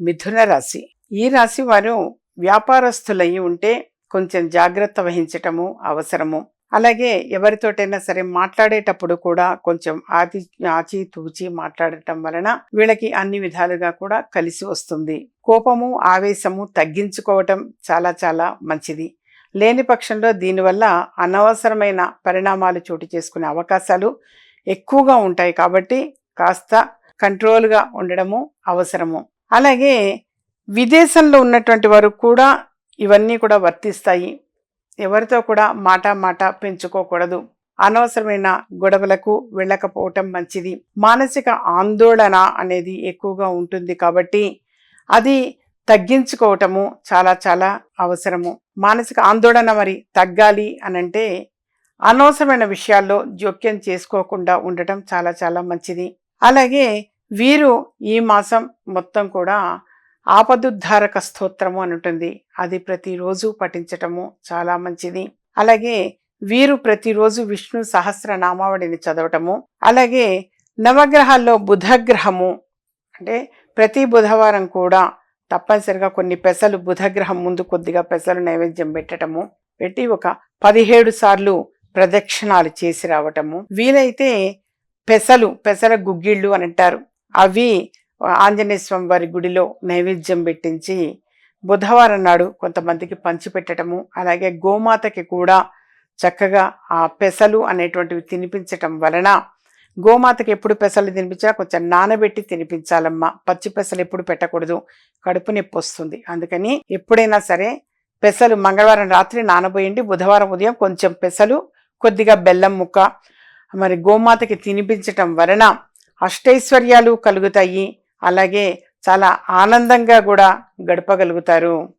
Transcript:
మిథున రాశి. ఈ రాశి వారు వ్యాపారస్తులయ్యి ఉంటే కొంచెం జాగ్రత్త వహించటము అవసరము. అలాగే ఎవరితోటైనా సరే మాట్లాడేటప్పుడు కూడా కొంచెం ఆచి ఆచి తూచి మాట్లాడటం వలన వీళ్ళకి అన్ని విధాలుగా కూడా కలిసి వస్తుంది. కోపము ఆవేశము తగ్గించుకోవటం చాలా చాలా మంచిది. లేని పక్షంలో దీనివల్ల అనవసరమైన పరిణామాలు చోటు చేసుకునే అవకాశాలు ఎక్కువగా ఉంటాయి కాబట్టి కాస్త కంట్రోల్గా ఉండడము అవసరము. అలాగే విదేశంలో ఉన్నటువంటి వారు కూడా ఇవన్నీ కూడా వర్తిస్తాయి. ఎవరితో కూడా మాట మాట పెంచుకోకూడదు. అనవసరమైన గొడవలకు వెళ్ళకపోవటం మంచిది. మానసిక ఆందోళన అనేది ఎక్కువగా ఉంటుంది కాబట్టి అది తగ్గించుకోవటము చాలా చాలా అవసరము. మానసిక ఆందోళన మరి తగ్గాలి అనంటే అనవసరమైన విషయాల్లో జోక్యం చేసుకోకుండా ఉండటం చాలా చాలా మంచిది. అలాగే వీరు ఈ మాసం మొత్తం కూడా ఆపదుద్ధారక స్తోత్రము అని ఉంటుంది. అది ప్రతిరోజు పఠించటము చాలా మంచిది. అలాగే వీరు ప్రతిరోజు విష్ణు సహస్ర నామావళిని చదవటము అలాగే నవగ్రహాల్లో బుధగ్రహము అంటే ప్రతి బుధవారం కూడా తప్పనిసరిగా కొన్ని పెసలు బుధగ్రహం ముందు కొద్దిగా పెసలు నైవేద్యం పెట్టటము పెట్టి ఒక పదిహేడు సార్లు ప్రదక్షిణాలు చేసి రావటము. వీలైతే పెసలు పెసల గుగ్గిళ్ళు అని అంటారు. అవి ఆంజనేయ స్వామి వారి గుడిలో నైవేద్యం పెట్టించి బుధవారం నాడు కొంతమందికి పంచిపెట్టడము అలాగే గోమాతకి కూడా చక్కగా ఆ పెసలు అనేటువంటివి తినిపించటం వలన గోమాతకి ఎప్పుడు పెసలు తినిపించినా కొంచెం నానబెట్టి తినిపించాలమ్మా. పచ్చి పెసలు ఎప్పుడు పెట్టకూడదు. కడుపు నొప్పి వస్తుంది. అందుకని ఎప్పుడైనా సరే పెసలు మంగళవారం రాత్రి నానబోయండి. బుధవారం ఉదయం కొంచెం పెసలు కొద్దిగా బెల్లం ముక్క మరి గోమాతకి తినిపించటం వలన అష్టైశ్వర్యాలు కలుగుతాయి. అలాగే చాలా ఆనందంగా కూడా గడపగలుగుతారు.